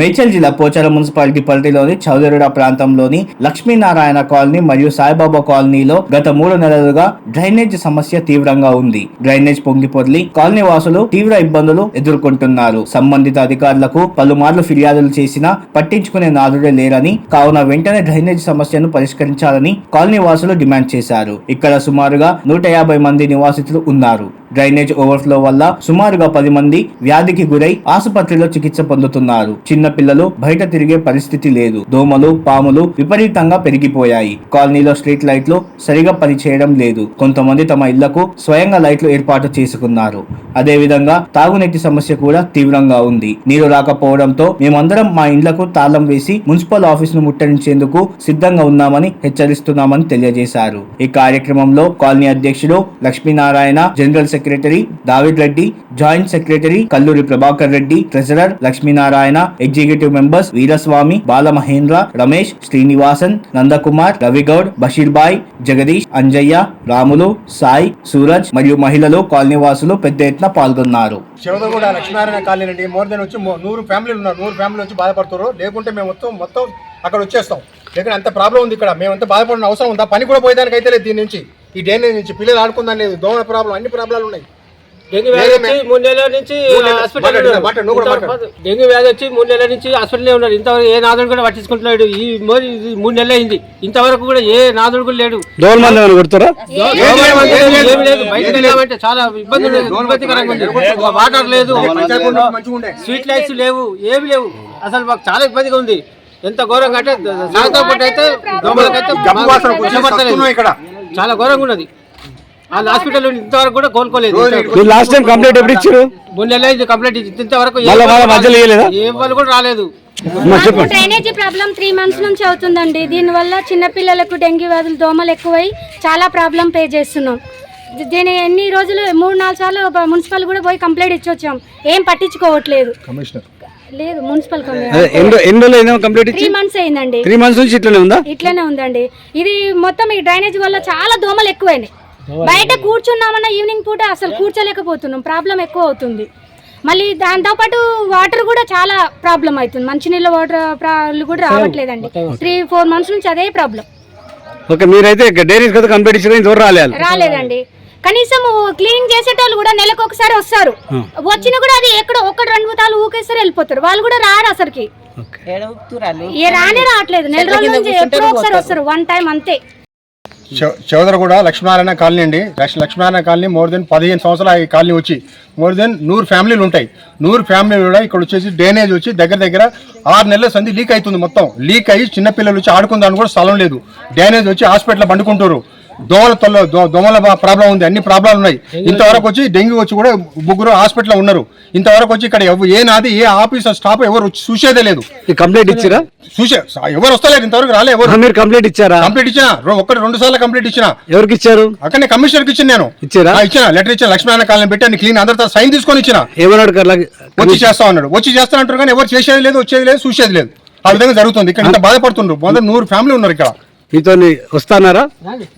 మేడ్చల్ జిల్లా పోచారం మున్సిపాలిటీ పరిధిలోని చౌదరుడ ప్రాంతంలోని లక్ష్మీనారాయణ కాలనీ మరియు సాయిబాబా కాలనీలో గత మూడు నెలలుగా డ్రైనేజ్ సమస్య తీవ్రంగా ఉంది. డ్రైనేజ్ పొంగి పొర్లి కాలనీ వాసులు తీవ్ర ఇబ్బందులు ఎదుర్కొంటున్నారు. సంబంధిత అధికారులకు పలుమార్లు ఫిర్యాదులు చేసినా పట్టించుకునే నాదుడే లేరని కావున వెంటనే డ్రైనేజ్ సమస్యను పరిష్కరించాలని కాలనీ వాసులు డిమాండ్ చేశారు. ఇక్కడ సుమారుగా నూట యాభై మంది నివాసితులు ఉన్నారు. డ్రైనేజ్ ఓవర్ఫ్లో వల్ల సుమారుగా పది మంది వ్యాధికి గురై ఆసుపత్రిలో చికిత్స పొందుతున్నారు. చిన్న పిల్లలు బయట తిరిగే పరిస్థితి లేదు. దోమలు పాములు విపరీతంగా పెరిగిపోయాయి. కాలనీలో స్ట్రీట్ లైట్లు సరిగా పనిచేయడం లేదు. కొంతమంది తమ ఇళ్ళకు స్వయంగా లైట్లు ఏర్పాటు చేసుకున్నారు. అదేవిధంగా తాగునీటి సమస్య కూడా తీవ్రంగా ఉంది. నీరు రాకపోవడంతో మేమందరం మా ఇండ్లకు తాళం వేసి మున్సిపల్ ఆఫీస్ను ముట్టడించేందుకు సిద్ధంగా ఉన్నామని హెచ్చరిస్తున్నామని తెలియజేశారు. ఈ కార్యక్రమంలో కాలనీ అధ్యక్షుడు Lakshminarayana general secretary David Reddy joint secretary Kalluri Prabhakar Reddy treasurer Lakshminarayana executive members Veeraswamy Balamahendra Ramesh Srinivasan Nandakumar Ravigoud Basheerbhai Jagadish Anjaiah Ramulu Sai Suraj మరియు మహిళలు కాలనీ వాసులు పెద్ద ఎత్తున పాల్గొన్నారు. శివదగూడ లక్ష్మీనారాయణ కాలనీ అండి మోర్ దెన్ వచ్చి నూరు ఫ్యామిలీలు ఉన్నారు. నూరు ఫ్యామిలీ వచ్చి బాధపడుతారు లేకుంటే మేము మొత్తం మొత్తం అక్కడ వచ్చేస్తాం. లేకుంటే అంత ప్రాబ్లం ఉంది ఇక్కడ. మేము అంత బాధపడిన అవసరం ఉందా పని కూడా పోయేదానికి అయితే లేదు దీని నుంచి. ఈ డ్రైనేజ్ నుంచి పిల్లలు ఆడుకుందాం లేదు. దోమల ప్రాబ్లం అన్ని ప్రాబ్లాలు ఉన్నాయి. డెంగ్యూ వ్యాధి వచ్చి మూడు నెలల నుంచి మూడు నెలలు. హాస్పిటల్ కూడా డెంగ్యూ వ్యాధి వచ్చి మూడు నెలల నుంచి హాస్పిటల్లో ఉన్నారు. ఇంతవరకు ఏ నాదుడు కూడా పట్టించుకుంటున్నాడు. ఈ మోదీ ఇది మూడు నెలలు అయింది ఇంతవరకు కూడా ఏ నాదుడు కూడా లేడు. దోమల మంది ఏమైనా కొడుతారా? ఏమి లేదు బయటకు వెళ్ళామంటే చాలా ఇబ్బంది ఇబ్బందికరంగా ఉంది వాటర్ లేదు స్ట్రీట్ లైట్స్ లేవు ఏమి లేవు. అసలు మాకు చాలా ఇబ్బందిగా ఉంది. ఎంత ఘోరంగా అంటే సాయంత్రం పూట అయితే దోమలకైతే ఇక్కడ. చాలా ఘోరంగా ఉన్నది. వాళ్ళ హాస్పిటల్ ఇంతవరకు కూడా కోలుకోలేదు. లాస్ట్ టైం కంప్లైంట్ ఎప్పుడు ఇచ్చారు? మూడు కంప్లీట్ ఇంతవరకు ఏ వాళ్ళ కూడా రాలేదు. మాకు డ్రైనేజీ ప్రాబ్లం త్రీ మంత్స్ నుంచి అవుతుందండి. దీనివల్ల చిన్నపిల్లలకు డెంగ్యూ వ్యాధులు దోమలు ఎక్కువై చాలా ప్రాబ్లం పే చేస్తున్నాం. దీని ఎన్ని రోజులు మూడు నాలుగు సార్లు మున్సిపల్ కూడా పోయి కంప్లైంట్ ఇచ్చి వచ్చాం. ఏం పట్టించుకోవట్లేదు. లేదు మున్సిపల్ త్రీ మంత్స్ అయిందండి. త్రీ మంత్స్ నుంచి ఇట్లనే ఉందా? ఇట్లనే ఉందండి. ఇది మొత్తం ఈ డ్రైనేజ్ వల్ల చాలా దోమలు ఎక్కువైనాయి. బయట కూర్చున్నామన్నా ఈవినింగ్ పూట అసలు కూర్చోలేకపోతున్నాం. ప్రాబ్లం ఎక్కువ అవుతుంది. మళ్ళీ దాంతోపాటు వాటర్ కూడా చాలా ప్రాబ్లం అవుతుంది. మంచినీళ్ళ వాటర్ ప్రాబ్లం కూడా రావట్లేదండి. త్రీ ఫోర్ మంత్స్ నుంచి అదే ప్రాబ్లం. ఓకే మీరైతే డైరీస్ కదా కంప్లీట్ రాలేదు రాలేదండి. కనీసం క్లీనింగ్ చేసేటోళ్ళు కూడా నెలకు ఒకసారి వస్తారు. వచ్చిన కూడా అది ఎక్కడ ఒక్కటి రెండు తాలు ఊకేసారి వెళ్ళిపోతారు. వాళ్ళు కూడా రారు అసలుకి. ఏ రానే రావట్లేదు. నెల రోజుల నుంచి ఎప్పుడో ఒకసారి వస్తారు. వన్ టైం అంతే. చౌదరగూడ లక్ష్మీనారాయణ కాలనీ అండి. లక్ష్- లక్ష్మీనారాయణ కాలనీ మోర్ దెన్ పదిహేను సంవత్సరాలు ఈ కాలనీ వచ్చి మోర్ దెన్ నూరు ఫ్యామిలీలు ఉంటాయి. నూరు ఫ్యామిలీలు కూడా ఇక్కడ వచ్చేసి డ్రైనేజ్ వచ్చి దగ్గర దగ్గర ఆరు నెలల సంది లీక్ అవుతుంది మొత్తం. లీక్ అయ్యి చిన్నపిల్లలు వచ్చి ఆడుకుందానికి కూడా స్థలం లేదు. డ్రైనేజ్ వచ్చి హాస్పిటల్ పండుకుంటారు దోమల తొల్ల దోమల ప్రాబ్లం ఉంది అన్ని ప్రాబ్లాలు ఉన్నాయి. ఇంతవరకు వచ్చి డెంగ్యూ వచ్చి కూడా ముగ్గురు హాస్పిటల్లో ఉన్నారు. ఇంతవరకు వచ్చి ఇక్కడ ఏ నాది ఏ ఆఫీస్ స్టాఫ్ ఎవరు వచ్చి చూసేదే లేదు. ఈ కంప్లైంట్ ఇచ్చిరా? చూసే ఎవరు వస్తలేరు ఇంతవరకు రాలే ఎవరు. మీరు కంప్లైంట్ ఇచ్చారా? కంప్లీట్ ఇచ్చిన ఒక్కటి రెండు సార్లు కంప్లీట్ ఇచ్చిన. ఎవరికి ఇచ్చారు? అక్కడనే కమిషనర్కి ఇచ్చిన నేను. ఇచ్చారా? ఇచ్చిన లెటర్ ఇచ్చిన లక్ష్మీనారాయణ కాలనీ పెట్టి అన్ని క్లీన్ అందరితో సైన్ తీసుకొని ఇచ్చిన. ఏమన్నాడు కర్లా- వచ్చి చేస్తా ఉన్నాడు వచ్చి చేస్తానంటారు కానీ ఎవరు చేసేది లేదు వచ్చేది లేదు చూసేది లేదు. ఆ విధంగా జరుగుతుంది. ఇక్కడ ఇంత బాధపడుతుండ్రు. మొదటి నూరు ఫ్యామిలీ ఉన్నారు ఇక్కడ. మీతో వస్తానారా?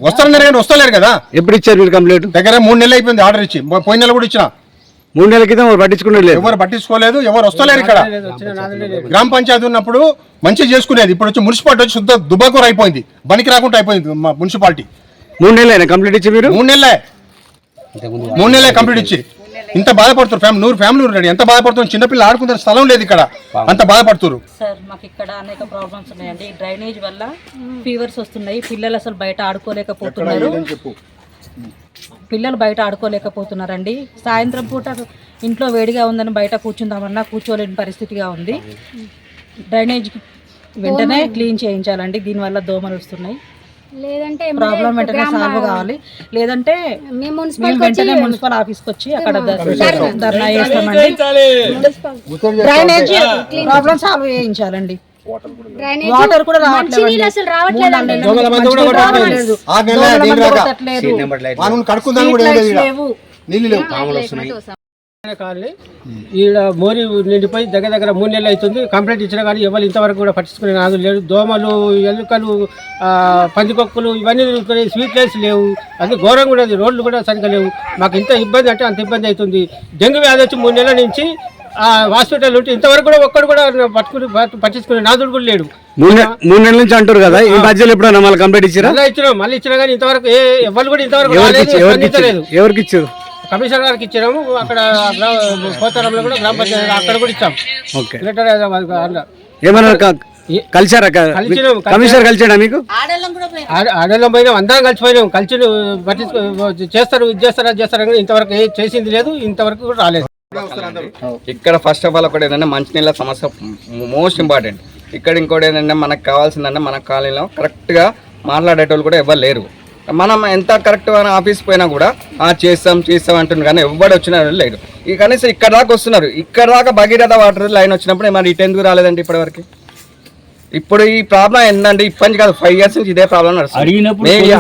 వస్తారన్నారు కానీ వస్తలేరు కదా. ఎప్పుడు ఇచ్చారు మీరు కంప్లైంట్? దగ్గర మూడు నెలలు అయిపోయింది ఆర్డర్ ఇచ్చి. పోయిన నెల కూడా ఇచ్చిన. మూడు నెలల క్రితం ఎవరు పట్టించుకునేది లేదు. ఎవరు పట్టించుకోలేదు ఎవరు వస్తలేరు ఇక్కడ. గ్రామ పంచాయతీ ఉన్నప్పుడు మంచిగా చేసుకునేది. ఇప్పుడు వచ్చి మున్సిపాలిటీ వచ్చి శుద్ధ దుబాకూర అయిపోయింది. బనికి రాకుండా అయిపోయింది మా మున్సిపాలిటీ. మూడు నెలలు అయినా కంప్లీట్ ఇచ్చి మీరు? మూడు నెలలే. మూడు నెలలే కంప్లీట్ ఇచ్చి. ఇంత బాధపడుతున్నారు ఫ్యామిలీ నూరు ఫ్యామిలీ ఉన్నాడు ఎంత బాధపడుతున్నారు? చిన్నపిల్లలు ఆడుకుంటారు స్థలం లేదు ఇక్కడ. అంత బాధపడుతున్నారు. సార్ మాకు ఇక్కడ అనేక ప్రాబ్లమ్స్ ఉన్నాయండి. డ్రైనేజ్ వల్ల ఫీవర్స్ వస్తున్నాయి. పిల్లలు అసలు బయట ఆడుకోలేకపోతున్నారు. పిల్లలు బయట ఆడుకోలేకపోతున్నారండి. సాయంత్రం పూట ఇంట్లో వేడిగా ఉందని బయట కూర్చుందామన్నా కూర్చోలేని పరిస్థితిగా ఉంది. డ్రైనేజ్ వెంటనే క్లీన్ చేయించాలండి. దీనివల్ల దోమలు వస్తున్నాయి. లేదంటే ప్రాబ్లం వెంటనే సాల్వ్ కావాలి. లేదంటే మేము వెంటనే మున్సిపల్ ఆఫీస్కి వచ్చి అక్కడ ధర్- ధర్నా చేస్తామండి. డ్రైనేజ్ ప్రాబ్లం సాల్వ్ చేయించాలండి. డ్రైనేజ్ వాటర్ కూడా అసలు నెల నీళ్ళు రాక. వానుని కడుక్కుందాం లేదు ఈడ. కాలనీ మోరి నిండిపోయి దగ్గర దగ్గర మూడు నెలలు అవుతుంది. కంప్లైంట్ ఇచ్చినా కానీ ఎవరు ఇంతవరకు కూడా పట్టించుకునే నాదు లేడు దోమలు ఎలుకలు పందికొక్కులు ఇవన్నీ తిరుగుతున్నాయి స్వీట్ లైట్స్ లేవు. అది ఘోరంగా ఉన్నది. రోడ్లు కూడా సరిగ్గా లేవు. మాకు ఇంత ఇబ్బంది అంటే అంత ఇబ్బంది అవుతుంది. డెంగ్యూ వ్యాధి వచ్చి మూడు నెలల నుంచి ఆ హాస్పిటల్ ఉంటే ఇంతవరకు కూడా ఒక్కడు కూడా పట్టుకుని పట్టించుకునే నాదుడు కూడా లేడు. మూడు నెలల నుంచి అంటారు కదా? ఈ మధ్యలో ఎప్పుడైనా మళ్ళీ కంప్లీట్ ఇచ్చారా మళ్ళీ ఇచ్చినాం మళ్ళీ ఇచ్చినా కానీ ఇంతవరకు ఏ ఎవరు కూడా ఇంతవరకు ఎవరికి ఇచ్చారు? కమిషనర్ గారికి ఇచ్చినాము. అక్కడ పోతారంలో కూడా గ్రామ పంచాయతీ అక్కడ కూడా ఇచ్చాం. ఓకే. లెటర్ అలా. ఏమన్నా కలిసారా కమిషనర్ కలిసాడా మీకు? ఆడ- ఆడోళ్ళం పోయినాం అందరం కలిసిపోయినాం. కలిసి పట్టించుకో చేస్తారు ఇది చేస్తారు అది చేస్తారు ఇంతవరకు ఏ చేసింది లేదు. ఇంతవరకు కూడా రాలేదు. ఇక్కడ ఫస్ట్ ఆఫ్ ఆల్ ఒకటి ఏంటంటే మంచినీళ్ళ సమస్య మోస్ట్ ఇంపార్టెంట్ ఇక్కడ ఇంకోటి ఏంటంటే మనకు కావాల్సిందంటే మన కాలనీలో కరెక్ట్గా మాట్లాడేటోళ్ళు కూడా ఎవరు లేరు. మనం ఎంత కరెక్ట్ ఆఫీస్ పోయినా కూడా ఆ చేస్తాం చేస్తాం అంటున్నారు. కానీ ఎవరు వచ్చిన లేరు ఈ కనీసం ఇక్కడ దాకా వస్తున్నారు. ఇక్కడ దాకా భగీరథ వాటర్ లైన్ వచ్చినప్పుడు మరి ఇటు ఎందుకు రాలేదండి ఇప్పటివరకు? ఇప్పుడు ఈ ప్రాబ్లం ఏంటంటే ఇప్పటి నుంచి కాదు ఫైవ్ ఇయర్స్ నుంచి ఇదే ప్రాబ్లం నడుస్తుంది.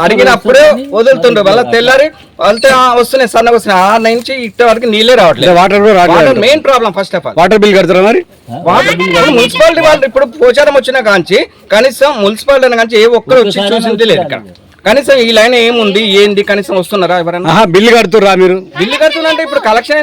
అడిగినప్పుడే వదులుతుండ్రు. వాళ్ళ తెల్లారి వాళ్ళతో "ఆ, వస్తున్నాయి సన్నగా వస్తున్నాయి. ఆ నుంచి ఇప్పటి వరకు నీళ్ళే రావట్లేదు. Water main problem first of all water bill కడతారా మరి? వాటర్ మున్సిపాలిటీ వాళ్ళు ఇప్పుడు పోచారం వచ్చిన కాంచి కనీసం మున్సిపాలిటీ అయిన కాంచి ఏ ఒక్కరు వచ్చి చూసింది లేదు ఇక్కడ. కనీసం ఈ లైన్ ఏముంది? ఏంది? కనీసం వస్తున్నారా ఎవరైనా బిల్లు కడుతురా మీరు. బిల్లు కడుతుందంటే ఇప్పుడు కలెక్షన్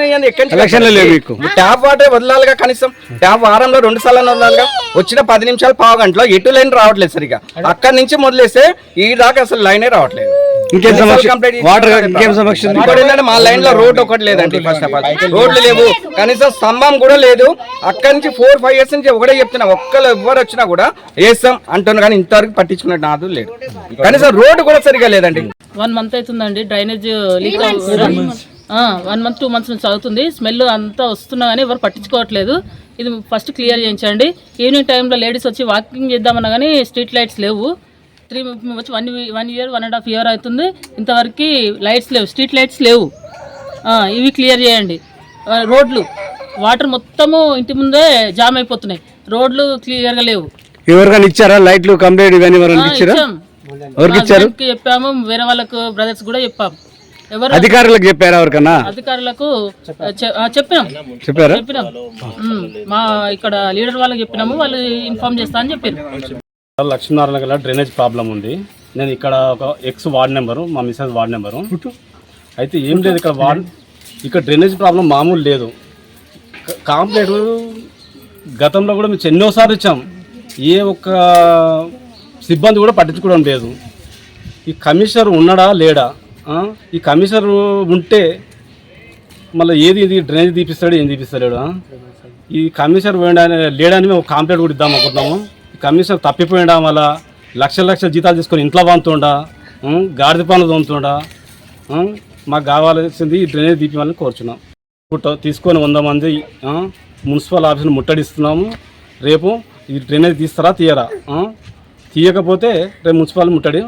లే లేవు మీకు. ట్యాప్ వాటర్ వదలాలిగా కనీసం. ట్యాప్ వారంలో రెండు సార్లు వదలాలిగా. వచ్చిన పది నిమిషాలు పావు గంటలో ఎటు లైన్ రావట్లేదు సరిగా. అక్కడి నుంచి మొదలేస్తే ఈ దాకా అసలు లైనే రావట్లేదు. ఇంకేం సమస్య కంప్లీట్ చేసి వాటర్ ఇంకేం సమస్య ఉంది? ఇంకోటి ఏంటంటే మా లైన్లో రోడ్ ఒకటి లేదండి ఫస్ట్ ఆఫ్ ఆల్ రోడ్లు లేవు. కనీసం స్తంభం కూడా లేదు. అక్కడి నుంచి ఫోర్ ఫైవ్ ఇయర్స్ నుంచి ఒకటే చెప్తున్నా. ఒక్కరు ఎవరు వచ్చినా కూడా వేస్తాం అంటున్నారు కానీ ఇంతవరకు పట్టించుకునే నాదు లేదు. కనీసం రోడ్డు కూడా సరిగా లేదండి. వన్ మంత్ అవుతుందండి. Drainage leak one month two months నుంచి అవుతుంది స్మెల్ అంతా వస్తున్నా కానీ ఎవరు పట్టించుకోవట్లేదు. ఇది ఫస్ట్ క్లియర్ చేయించండి. ఈవినింగ్ టైంలో లేడీస్ వచ్చి వాకింగ్ చేద్దామన్నా కానీ స్ట్రీట్ లైట్స్ లేవు. త్రీ వచ్చి one one year one and half year అవుతుంది. ఇంతవరకు లైట్స్ లేవు స్ట్రీట్ లైట్స్ లేవు. ఇవి క్లియర్ చేయండి. రోడ్లు వాటర్ మొత్తము ఇంటి ముందే జామ్ అయిపోతున్నాయి. రోడ్లు క్లియర్గా లేవు. ఎవరికైనా ఇచ్చారా? లైట్లు కంప్లీట్ ఇవన్నీ ఇచ్చారా. ఎవరికి చెప్పాము వేరే వాళ్ళకు బ్రదర్స్ కూడా చెప్పాము ఎవరు? అధికారులకు చెప్పారా ఎవరికన్నా? అధికారులకు చెప్పినాం చెప్పారా? చెప్పినాం. మా ఇక్కడ లీడర్ వాళ్ళకి చెప్పినాము వాళ్ళు ఇన్ఫార్మ్ చేస్తా అని చెప్పారు. లక్ష్మీనారాయణ గల డ్రైనేజ్ ప్రాబ్లం ఉంది. నేను ఇక్కడ ఒక ఎక్స్ వార్డ్ నెంబరు మా మిసెస్ వార్డ్ నెంబరు. అయితే ఏం లేదు ఇక్కడ వార్డ్ ఇక్కడ డ్రైనేజ్ ప్రాబ్లం మామూలు లేదు. కాంప్లైంట్ గతంలో కూడా మేము ఎన్నోసార్లు ఇచ్చాం. ఏ ఒక్క సిబ్బంది కూడా పట్టించుకోవడం లేదు. ఈ కమిషనర్ ఉన్నాడా లేడా? ఈ కమిషనర్ ఉంటే మళ్ళీ ఏది ఇది డ్రైనేజ్ తీపిస్తాడు ఏం తీపిస్తలేడు ఆ? ఈ కమిషనర్ లేడని మేము కాంప్లైంట్ కూడా ఇద్దాం అనుకుంటున్నాము. కమిషనర్ తప్పిపోయిండా వల్ల లక్షల లక్షల జీతాలు తీసుకొని ఇంట్లో వంతుండా? గాడిద పనులు తోముతుండా? మాకు కావాల్సింది ఈ డ్రైనేజ్ తీపివ్వాలని కోరుచున్నాం. ఇప్పుడు తీసుకొని వంద మంది మున్సిపల్ ఆఫీస్ని ముట్టడిస్తున్నాము. రేపు ఈ డ్రైనేజ్ తీస్తారా తీయరా? తీయకపోతే రేపు మున్సిపల్ ముట్టడి